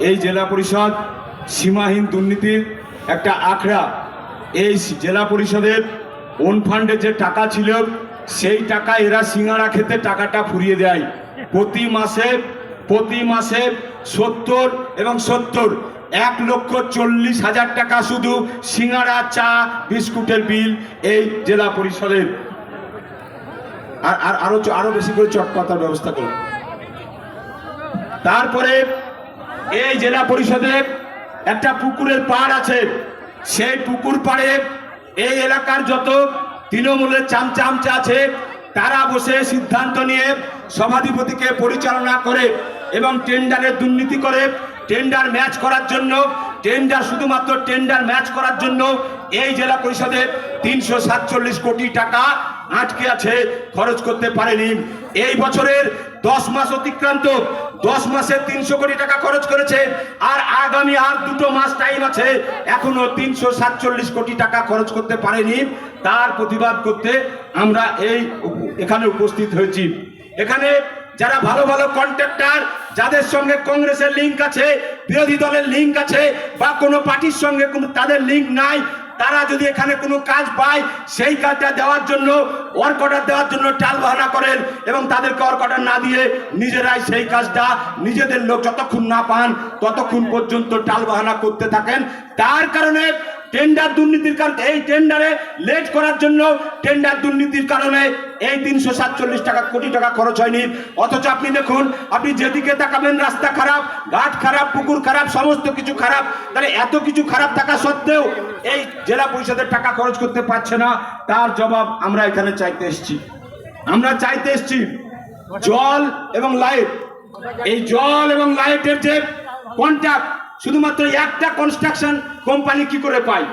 এই জেলা পরিষদ সীমাহীন দুর্নীতির একটা আখড়া। এই জেলা পরিষদের ওন ফান্ডে যে টাকা ছিল, সেই টাকা এরা সিঙ্গারা খেতে টাকাটা ফুরিয়ে দেয়। প্রতি মাসে প্রতি মাসে সত্তর এবং সত্তর, এক লক্ষ চল্লিশ হাজার টাকা শুধু সিঙ্গারা, চা, বিস্কুটের বিল এই জেলা পরিষদের। আর আর আরও বেশি করে চটপাতার ব্যবস্থা করুন। তারপরে এই জেলা পরিষদে একটা পুকুরের পাড় আছে। সেই পুকুর পাড়ে এই এলাকার যত তৃণমূলের চামচামচা আছে, তারা বসে সিদ্ধান্ত নিয়ে সভাধিপতিকে পরিচালনা করে এবং টেন্ডারের দুর্নীতি করে টেন্ডার ম্যাচ করার জন্য, টেন্ডার শুধুমাত্র টেন্ডার ম্যাচ করার জন্য এই জেলা পরিষদে তিনশো সাতচল্লিশ কোটি টাকা আটকে আছে, খরচ করতে পারেনি। এই বছরের দশ মাস অতিক্রান্ত দশ মাসে তিনশো কোটি টাকা খরচ করেছে, আর আগামী আর দুটো মাস টাইম আছে, এখনও তিনশো সাতচল্লিশ কোটি টাকা খরচ করতে পারেনি। তার প্রতিবাদ করতে আমরা এই এখানে উপস্থিত হয়েছি। এখানে যারা ভালো ভালো কন্ট্রাক্টর যাদের সঙ্গে কংগ্রেসের লিঙ্ক আছে, বিরোধী দলের লিঙ্ক আছে, বা কোনো পার্টির সঙ্গে কোনো তাদের লিঙ্ক নাই তারা যদি এখানে কোনো কাজ পায়, সেই কাজটা দেওয়ার জন্য ওয়ার্ক অর্ডার দেওয়ার জন্য টাল বাহানা করেন এবং তাদেরকে ওয়ার্ক অর্ডার না দিয়ে নিজেরাই সেই কাজটা নিজেদের লোক যতক্ষণ না পান, ততক্ষণ পর্যন্ত টাল বাহানা করতে থাকেন। তার কারণে টেন্ডার দুর্নীতির কারণে, এই টেন্ডারে লেট করার জন্য টেন্ডার দুর্নীতির কারণে এই তিনশো সাতচল্লিশ টাকা, কোটি টাকা খরচ হয়নি। অথচ আপনি দেখুন, আপনি যেদিকে তাকাবেন, রাস্তা খারাপ, ঘাট খারাপ, পুকুর খারাপ, সমস্ত কিছু খারাপ, তাহলে এত কিছু খারাপ থাকা সত্ত্বেও এই জেলা পরিষদের টাকা খরচ করতে পারছে না। তার জবাব আমরা এখানে চাইতে এসছি। আমরা চাইতে এসছি জল এবং লাইট এই জল এবং লাইটের যে কন্ট্রাক্ট শুধুমাত্র একটা কনস্ট্রাকশন কোম্পানি কি করে পায়?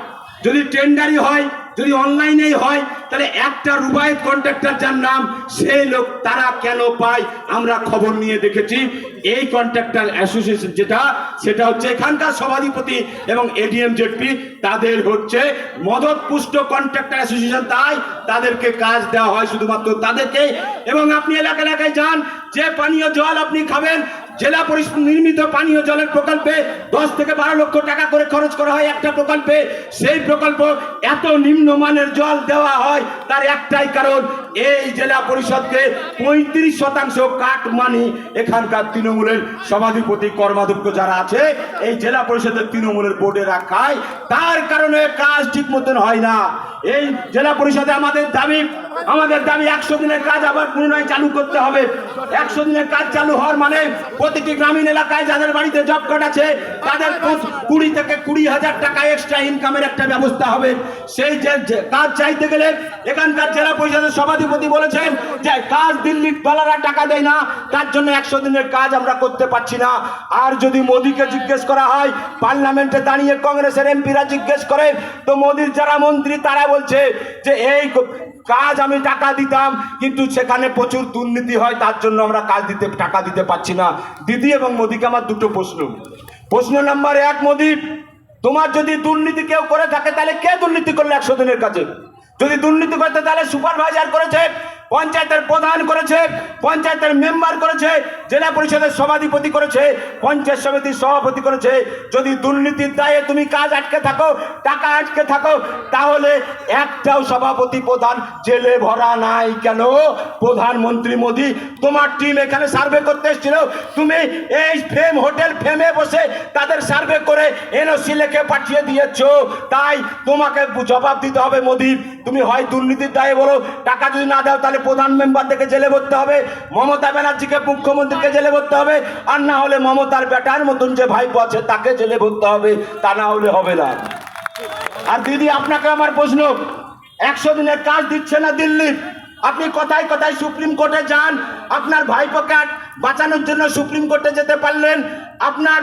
যদি টেন্ডারই হয়, যদি অনলাইনেই হয়, তাহলে একটা রুবায়ত কন্ট্রাক্টর যার নাম, সেই লোক তারা কেন পায়? আমরা খবর নিয়ে দেখেছি। এই কন্ট্রাক্টর অ্যাসোসিয়েশন যেটা, সেটা হচ্ছে এখানকার সভাধিপতি এবং এডিএম জেডপি তাদের হচ্ছে মদত পুষ্ট কন্ট্রাক্টর অ্যাসোসিয়েশন তাই তাদেরকে কাজ দেওয়া হয় শুধুমাত্র তাদেরকে। এবং আপনি এলাকা এলাকায় যান, যে পানীয় জল আপনি খাবেন জেলা পরিষদ নির্মিত পানীয় জলের প্রকল্পে দশ থেকে বারো লক্ষ টাকা করে খরচ করা হয় একটা প্রকল্পে। সেই প্রকল্প এত নিম্নমানের জল দেওয়া হয়, তার একটাই কারণ, এই জেলা পরিষদকে পঁয়ত্রিশ শতাংশ কাট মানি এখানকার তৃণমূলের সভাধিপতি কর্মাধ্যক্ষ যারা আছে, এই জেলা পরিষদের তৃণমূলের বোর্ডে রাখায় তার কারণে কাজ ঠিক মতন হয় না। এই জেলা পরিষদে আমাদের দাবি আমাদের দাবি একশো দিনের কাজ আবার পুনরায় চালু করতে হবে। একশো দিনের কাজ চালু হওয়ার মানে প্রতিটি গ্রামীণ এলাকায় যাদের বাড়িতে জব কার্ড আছে, তাদের কুড়ি থেকে কুড়ি হাজার টাকা এক্সট্রা ইনকামের একটা ব্যবস্থা হবে। সেই যে কাজ চাইতে গেলে এখানকার জেলা পরিষদের সভাধিপতি বলেছেন যে, কাজ দিল্লির ডলাররা টাকা দেয় না, তার জন্য একশো দিনের কাজ আমরা করতে পারছি না। আর যদি মোদীকে জিজ্ঞেস করা হয়, পার্লামেন্টে দাঁড়িয়ে কংগ্রেসের এমপিরা জিজ্ঞেস করে, তো মোদীর যারা মন্ত্রী, তারা বলছে যে, এই কাজ আমি টাকা দিতাম, কিন্তু সেখানে প্রচুর দুর্নীতি হয়, তার জন্য আমরা কাজ দিতে, টাকা দিতে পারছি না। দিদি এবং মোদিকে আমার দুটো প্রশ্ন। প্রশ্ন নাম্বার এক মোদী তোমার যদি দুর্নীতি কেউ করে থাকে, তাহলে কে দুর্নীতি করল একশো দিনের কাজে? যদি দুর্নীতি করতে, তাহলে সুপারভাইজার করেছে, পঞ্চায়েতের প্রধান করেছে, পঞ্চায়েতের মেম্বার করেছে জেলা পরিষদের সভাধিপতি করেছে, পঞ্চায়েত সমিতির সভাপতি করেছে। যদি দুর্নীতির দায়ে তুমি কাজ আটকে থাকো, টাকা আটকে থাকো, তাহলে একটাও সভাপতি প্রধান জেলে ভরা নাই কেন? প্রধানমন্ত্রী মোদী, তোমার টিম এখানে সার্ভে করতে এসেছিল। তুমি এই ফেম হোটেল ফেমে বসে তাদের সার্ভে করে এনওসি লেখে পাঠিয়ে দিয়েছ। তাই তোমাকে জবাব দিতে হবে মোদী। তুমি হয় দুর্নীতির দায়ে বলো, টাকা যদি না দাও তাহলে প্রধান মেম্বারদেরকে জেলে ভরতে হবে। মমতা ব্যানার্জিকে মুখ্যমন্ত্রীকে জেলে ভরতে হবে, আর না হলে মমতার বেটার মতন যে ভাইপো আছে তাকে জেলে ভরতে হবে, তা না হলে হবে না। আর দিদি, আপনাকে আমার প্রশ্ন, একশো দিনের কাজ দিচ্ছে না দিল্লির আপনি কথায় কথায় সুপ্রিম কোর্টে যান? আপনার ভাইপোকে আর বাঁচানোর জন্য সুপ্রিম কোর্টে যেতে পারলেন? আপনার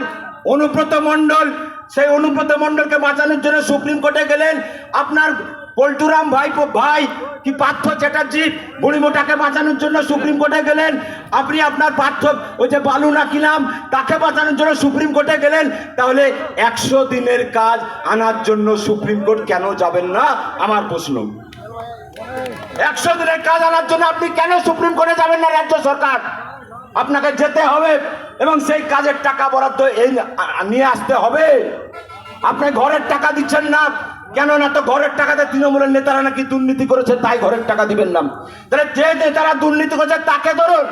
অনুব্রত মণ্ডল, সেই অনুব্রত মণ্ডলকে বাঁচানোর জন্য সুপ্রিম কোর্টে গেলেন? আপনার পল্টুরাম ভাই ভাই, কি পার্থ চ্যাটার্জি? বুড়িমোটাকে বাঁচানোর জন্য সুপ্রিম কোর্টে গেলেন। আপনি আপনার পার্থ, ওই যে বালু নাকিলাম তাকে বাঁচানোর জন্য সুপ্রিম কোর্টে গেলেন। তাহলে একশো দিনের কাজ আনার জন্য সুপ্রিম কোর্ট কেন যাবেন না? আমার প্রশ্ন। একশো দিনের কাজ আনার জন্য আপনি কেন সুপ্রিম কোর্টে যাবেন না রাজ্য সরকার? আপনাকে যেতে হবে এবং সেই কাজের টাকা বরাদ্দ এই নিয়ে আসতে হবে। আপনি ঘরের টাকা দিচ্ছেন না কেন না তো ঘরের টাকাতে তৃণমূলের নেতারা নাকি দুর্নীতি করেছে, তাই ঘরের টাকা দিবেন না। তাহলে যে নেতারা দুর্নীতি করেছে, তাকে ধরুন।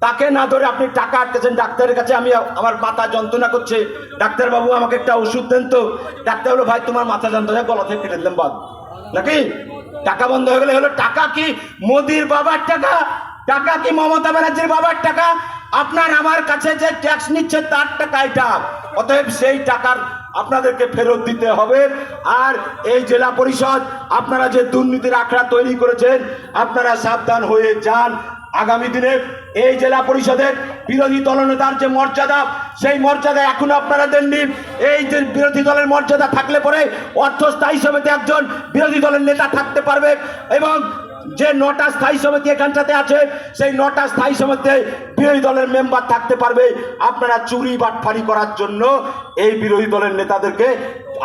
তাকে না ধরে আপনি টাকা আটকেছেন, ডাক্তারের কাছে আমি আমার মাথা যন্ত্রণা করছে। ডাক্তারবাবু, আমাকে একটা ওষুধ দেন তো। ডাক্তার বলো, ভাই, তোমার মাথা যন্ত্রণা গলা থেকে কেটে দেন বাদ। নাকি? টাকা বন্ধ হয়ে গেলে হলো টাকা কি? মোদির বাবার টাকা? টাকা কি মমতা ব্যানার্জির বাবার টাকা? আপনার আমার কাছে যে ট্যাক্স নিচ্ছে, তার টাকা এটা। অতএব সেই টাকার আপনাদেরকে ফেরত দিতে হবে। আর এই জেলা পরিষদ, আপনারা যে দুর্নীতির আখড়া তৈরি করেছেন, আপনারা সাবধান হয়ে যান আগামী দিনে। এই জেলা পরিষদের বিরোধী দলনেতার যে মর্যাদা, সেই মর্যাদা এখনও আপনারা দেননি। এই যে বিরোধী দলের মর্যাদা থাকলে পরে অর্থ স্থায়ী সমিতি একজন বিরোধী দলের নেতা থাকতে পারবে। এবং যে নটা স্থায়ী সমিতি এখানটাতে আছে, সেই নটা স্থায়ী সমিতিতে বিরোধী দলের মেম্বার থাকতে পারবে। আপনারা চুরি বাটফারি করার জন্য এই বিরোধী দলের নেতাদেরকে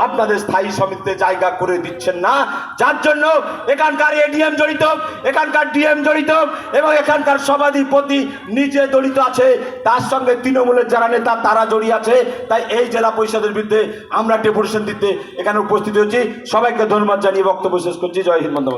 আপনাদের স্থায়ী সমিতিতে জায়গা করে দিচ্ছেন না। যার জন্য এখানকার এডিএম জড়িত, এখানকার ডিএম জড়িত এবং এখানকার সভাধিপতি নিজে জড়িত আছে। তার সঙ্গে তৃণমূলের যারা নেতা, তারা জড়িয়ে আছে। তাই এই জেলা পরিষদের বিরুদ্ধে আমরা ডেপুটেশন দিতে এখানে উপস্থিত হয়েছি। সবাইকে ধন্যবাদ জানিয়ে বক্তব্য শেষ করছি। জয় হিন্দ।